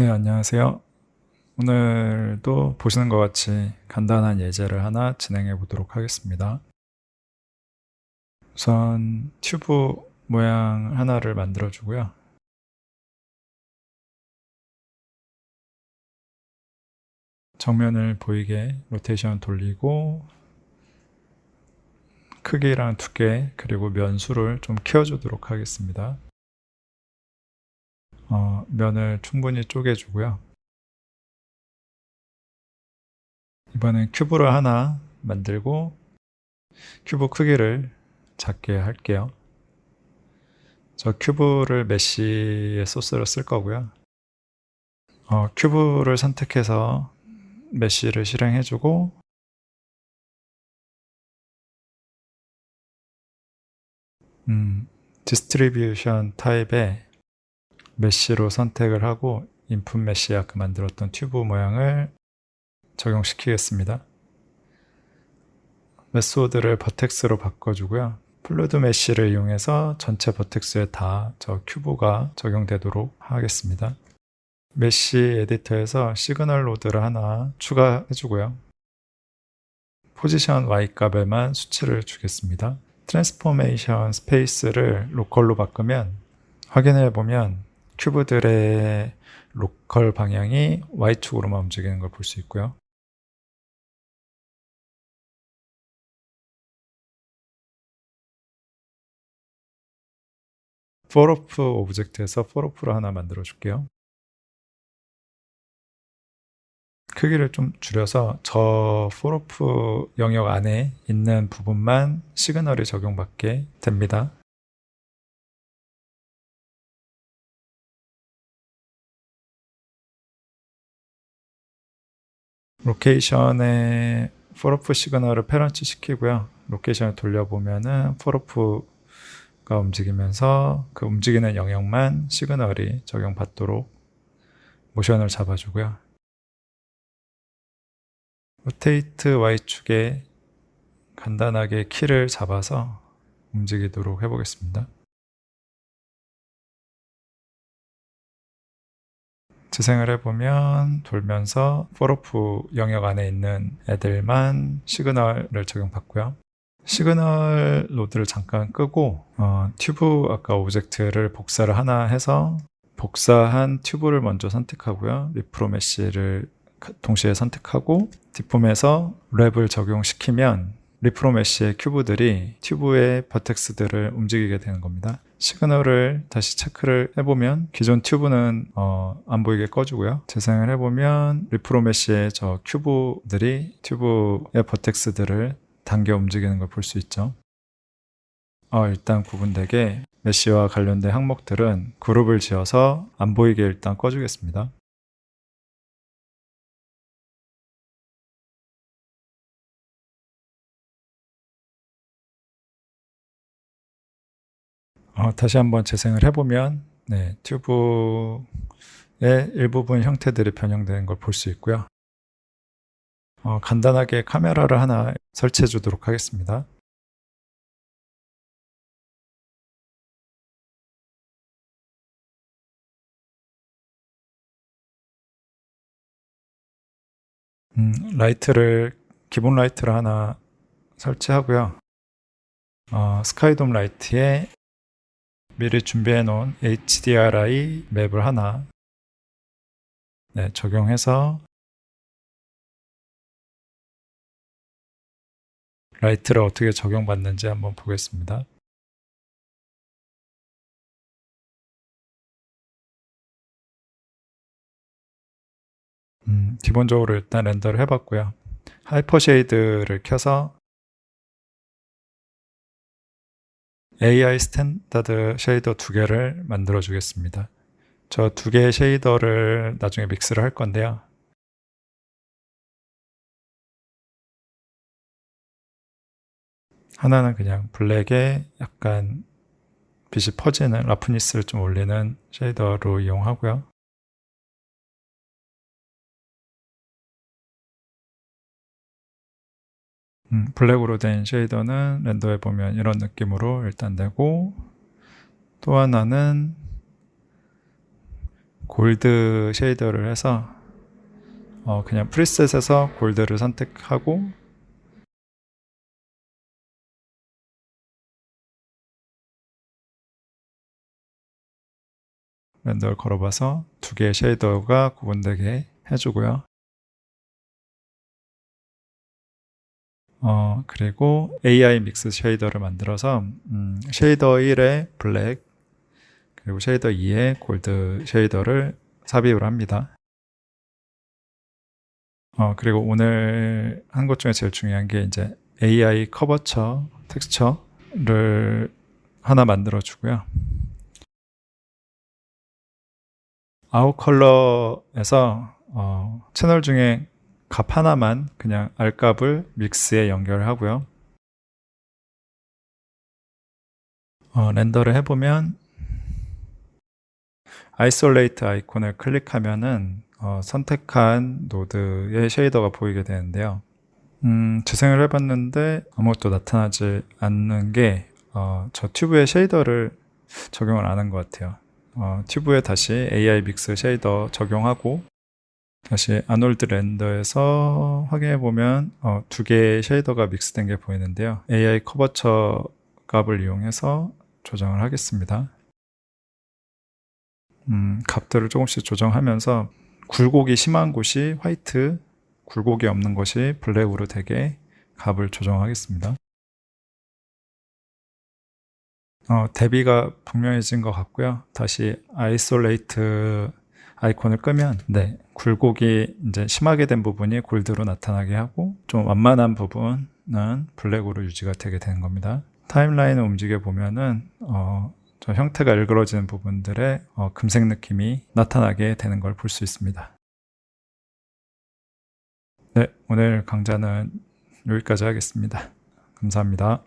네, 안녕하세요. 오늘도 보시는 것 같이 간단한 예제를 하나 진행해 보도록 하겠습니다. 우선 튜브 모양 하나를 만들어 주고요. 정면을 보이게 로테이션 돌리고 크기랑 두께 그리고 면수를 좀 키워주도록 하겠습니다. 어, 면을 충분히 쪼개주고요. 이번엔 큐브를 하나 만들고 큐브 크기를 작게 할게요. 저 큐브를 메쉬의 소스로 쓸 거고요. 어, 큐브를 선택해서 메쉬를 실행해주고 음, 디스트리뷰션 타입에 메쉬로 선택을 하고 인풋 메쉬에 아까 만들었던 튜브 모양을 적용시키겠습니다. 메소드를 버텍스로 바꿔주고요. 플루드 메쉬를 이용해서 전체 버텍스에 다 저 큐브가 적용되도록 하겠습니다. 메쉬 에디터에서 시그널 로드를 하나 추가해주고요. 포지션 Y 값에만 수치를 주겠습니다. 트랜스포메이션 스페이스를 로컬로 바꾸면 확인해 보면 큐브들의 로컬 방향이 Y축으로만 움직이는 걸 볼 수 있고요. 포로프 오브젝트에서 포로프를 하나 만들어 줄게요. 크기를 좀 줄여서 저 포로프 영역 안에 있는 부분만 시그널이 적용받게 됩니다. 로케이션에 포로프 시그널을 페런치 시키고요. 로케이션을 돌려보면은 포로프가 움직이면서 그 움직이는 영역만 시그널이 적용받도록 모션을 잡아주고요. 로테이트 Y축에 간단하게 키를 잡아서 움직이도록 해보겠습니다. 재생을 해보면 돌면서 포로프 영역 안에 있는 애들만 시그널을 적용받고요. 시그널 로드를 잠깐 끄고 어, 튜브 아까 오브젝트를 복사를 하나 해서 복사한 튜브를 먼저 선택하고요. 리프로메시를 동시에 선택하고 디폼에서 랩을 적용시키면 리프로메시의 큐브들이 튜브의 버텍스들을 움직이게 되는 겁니다. 시그널을 다시 체크를 해보면 기존 튜브는 어, 안 보이게 꺼주고요. 재생을 해보면 리프로메시의 저 큐브들이 튜브의 버텍스들을 당겨 움직이는 걸 볼 수 있죠. 어, 일단 구분되게 메시와 관련된 항목들은 그룹을 지어서 안 보이게 일단 꺼주겠습니다. 어, 다시 한번 재생을 해보면 네, 튜브의 일부분 형태들이 변형되는 걸 볼 수 있고요. 어, 간단하게 카메라를 하나 설치해 주도록 하겠습니다. 음, 라이트를 기본 라이트를 하나 설치하고요. 어, 스카이돔 라이트에 미리 준비해 놓은 HDRI 맵을 하나 네, 적용해서 라이트를 어떻게 적용받는지 한번 보겠습니다. 음, 기본적으로 일단 렌더를 해봤고요. 하이퍼 쉐이드를 켜서 AI 스탠다드 쉐이더 두 개를 만들어 주겠습니다. 저 두 개의 쉐이더를 나중에 믹스를 할 건데요. 하나는 그냥 블랙에 약간 빛이 퍼지는 라프니스를 좀 올리는 쉐이더로 이용하고요. 음, 블랙으로 된 쉐이더는 렌더해 보면 이런 느낌으로 일단 내고 또 하나는 골드 쉐이더를 해서 어, 그냥 프리셋에서 골드를 선택하고 렌더를 걸어봐서 두 개의 쉐이더가 구분되게 해주고요. 어, 그리고 AI 믹스 쉐이더를 만들어서 음, 쉐이더 1에 블랙 그리고 쉐이더 2에 골드 쉐이더를 삽입을 합니다. 어, 그리고 오늘 한 것 중에 제일 중요한 게 이제 AI 커버처 텍스처를 하나 만들어 주고요. 아웃 컬러에서 어, 채널 중에 값 하나만 그냥 R값을 믹스에 연결하고요. 어, 렌더를 해보면 아이솔레이트 아이콘을 클릭하면은 어, 선택한 노드의 쉐이더가 보이게 되는데요. 음, 재생을 해봤는데 아무것도 나타나지 않는 게 어, 저 튜브의 쉐이더를 적용을 안 한 것 같아요. 어, 튜브에 다시 AI 믹스 쉐이더 적용하고 다시 아놀드 렌더에서 확인해 보면 어, 두 개의 쉐이더가 믹스된 게 보이는데요. AI 커버처 값을 이용해서 조정을 하겠습니다. 음, 값들을 조금씩 조정하면서 굴곡이 심한 곳이 화이트, 굴곡이 없는 것이 블랙으로 되게 값을 조정하겠습니다. 어, 대비가 분명해진 것 같고요. 다시 아이솔레이트 아이콘을 끄면 네 굴곡이 이제 심하게 된 부분이 골드로 나타나게 하고 좀 완만한 부분은 블랙으로 유지가 되게 되는 겁니다. 타임라인을 움직여 보면은 어, 저 형태가 일그러지는 부분들의 어, 금색 느낌이 나타나게 되는 걸 볼 수 있습니다. 네, 오늘 강좌는 여기까지 하겠습니다. 감사합니다.